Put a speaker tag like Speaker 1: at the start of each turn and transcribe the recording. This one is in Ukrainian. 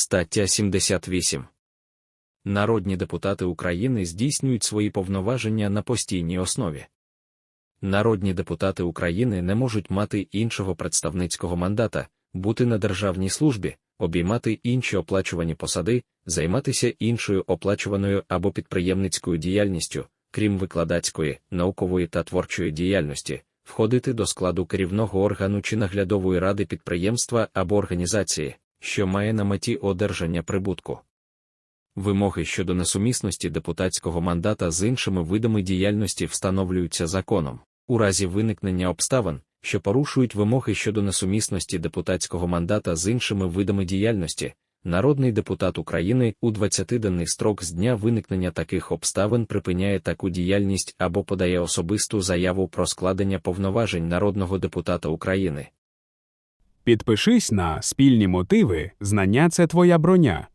Speaker 1: Стаття 78. Народні депутати України здійснюють свої повноваження на постійній основі. Народні депутати України не можуть мати іншого представницького мандата, бути на державній службі, обіймати інші оплачувані посади, займатися іншою оплачуваною або підприємницькою діяльністю, крім викладацької, наукової та творчої діяльності, входити до складу керівного органу чи наглядової ради підприємства або організації, що має на меті одержання прибутку. Вимоги щодо несумісності депутатського мандата з іншими видами діяльності встановлюються законом. У разі виникнення обставин, що порушують вимоги щодо несумісності депутатського мандата з іншими видами діяльності, народний депутат України у 20-денний строк з дня виникнення таких обставин припиняє таку діяльність або подає особисту заяву про складення повноважень народного депутата України.
Speaker 2: Підпишись на спільні мотиви, знання це твоя броня.